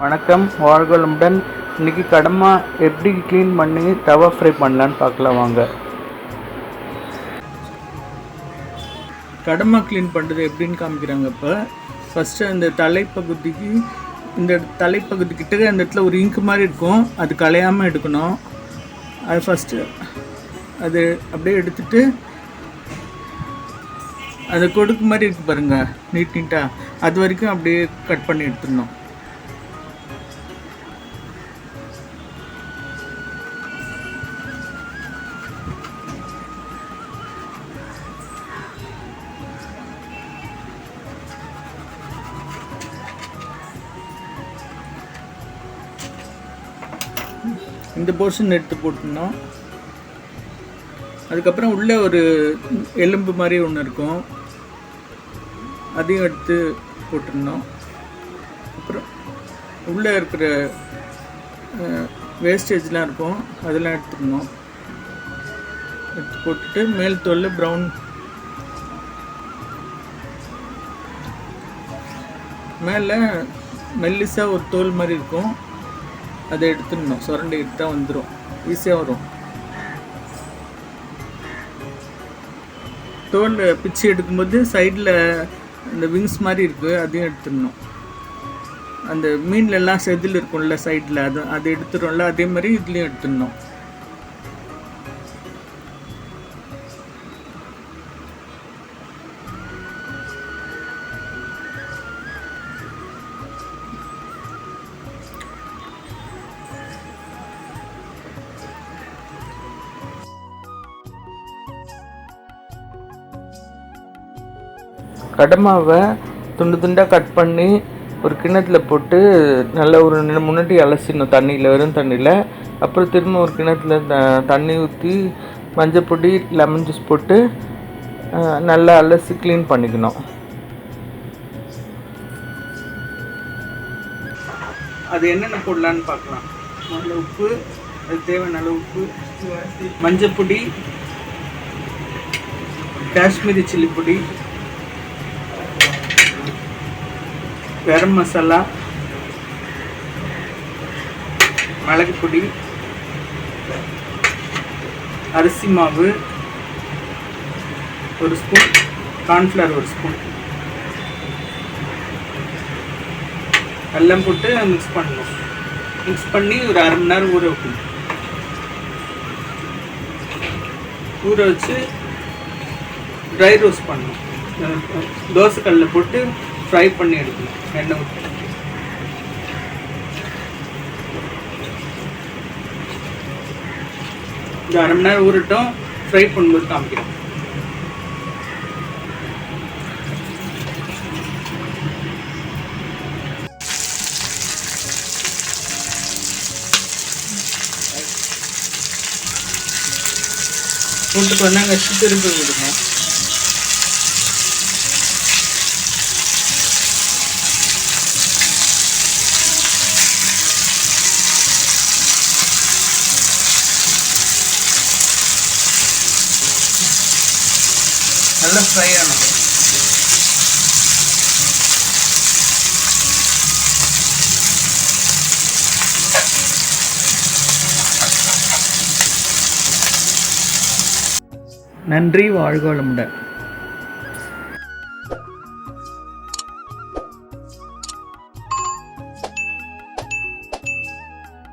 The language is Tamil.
வணக்கம். வாழ்களுடன் இன்னைக்கு கடமா எப்படி க்ளீன் பண்ணி தவா ஃப்ரை பண்ணலான்னு பார்க்கலாம் வாங்க. கடமா க்ளீன் பண்ணுறது எப்படின்னு காமிக்கிறாங்க இப்போ. ஃபஸ்ட்டு அந்த தலைப்பகுதிக்கு இந்த தலைப்பகுதி கிட்ட அந்த இடத்துல ஒரு இங்கு மாதிரி இருக்கும். அது கலையாமல் எடுக்கணும். அது ஃபஸ்ட்டு அது அப்படியே எடுத்துட்டு அது கொடுக்கு மாதிரி இருக்கு பாருங்கள் நீட் நீட்டாக அது வரைக்கும் அப்படியே கட் பண்ணி எடுத்துடணும். இந்த போர்ஷன் எடுத்து போட்டுடணும். அதுக்கப்புறம் உள்ளே ஒரு எலும்பு மாதிரி ஒன்று இருக்கும். அதையும் எடுத்து போட்டிருந்தோம் அப்புறம் உள்ளே இருக்கிற வேஸ்டேஜ்லாம் இருக்கும். அதெல்லாம் எடுத்துருந்தோம் எடுத்து போட்டுட்டு மேல் தோல் ப்ரௌன் மேலே மெல்லிசாக ஒரு தோல் மாதிரி இருக்கும். அதை எடுத்துடணும். சுரண்டிக்கிட்டு தான் வந்துடும் ஈஸியாக வரும். தோல் பிச்சு எடுக்கும்போது சைடில் இந்த விங்ஸ் மாதிரி இருக்குது அதையும் எடுத்துடணும். அந்த மீன்லலாம் செதில் இருக்கும்ல சைடில் அது அதை எடுத்துடும்ல அதே மாதிரி இதுலேயும் எடுத்துடணும். கடமாவை துண்டு துண்டாக கட் பண்ணி ஒரு கிணத்துல போட்டு நல்லா ஒரு முன்னாடி அலசிடணும் தண்ணியில் வெறும் தண்ணியில். அப்புறம் திரும்ப ஒரு கிணத்துல த தண்ணி ஊற்றி மஞ்சள் பொடி லெமன் ஜூஸ் போட்டு நல்லா அலசி க்ளீன் பண்ணிக்கணும். அது என்னென்ன போடலான்னு பார்க்கலாம். நல்ல உப்பு அது தேவையான அளவு உப்பு மஞ்சப்பொடி காஷ்மீரி சில்லி பொடி கரம் மசாலா மிளகு பொடி அரிசி மாவு ஒரு ஸ்பூன் கார்ன்ஃப்ளவர் ஒரு ஸ்பூன் எல்லாம் போட்டு மிக்ஸ் பண்ணணும் மிக்ஸ் பண்ணி ஒரு அரை மணி நேரம் ஊற வைக்கணும் ஊற வச்சு ட்ரை ரோஸ்ட் பண்ணணும் தோசைக்கல்ல தோசைக்கல்லில் போட்டு ஃப்ரை பண்ணி எடுக்கணும் எண்ணெய் விட்டு இந்த அரை மணி நேரம் ஊறட்டும். ஃப்ரை பண்ணும்போது காமிக்கிறேன். போட்டு பண்ணாங்க வச்சு திருப்பி விடணும் நல்லா ஃப்ரை ஆனது நன்றி வாழ்க வளமுடன்.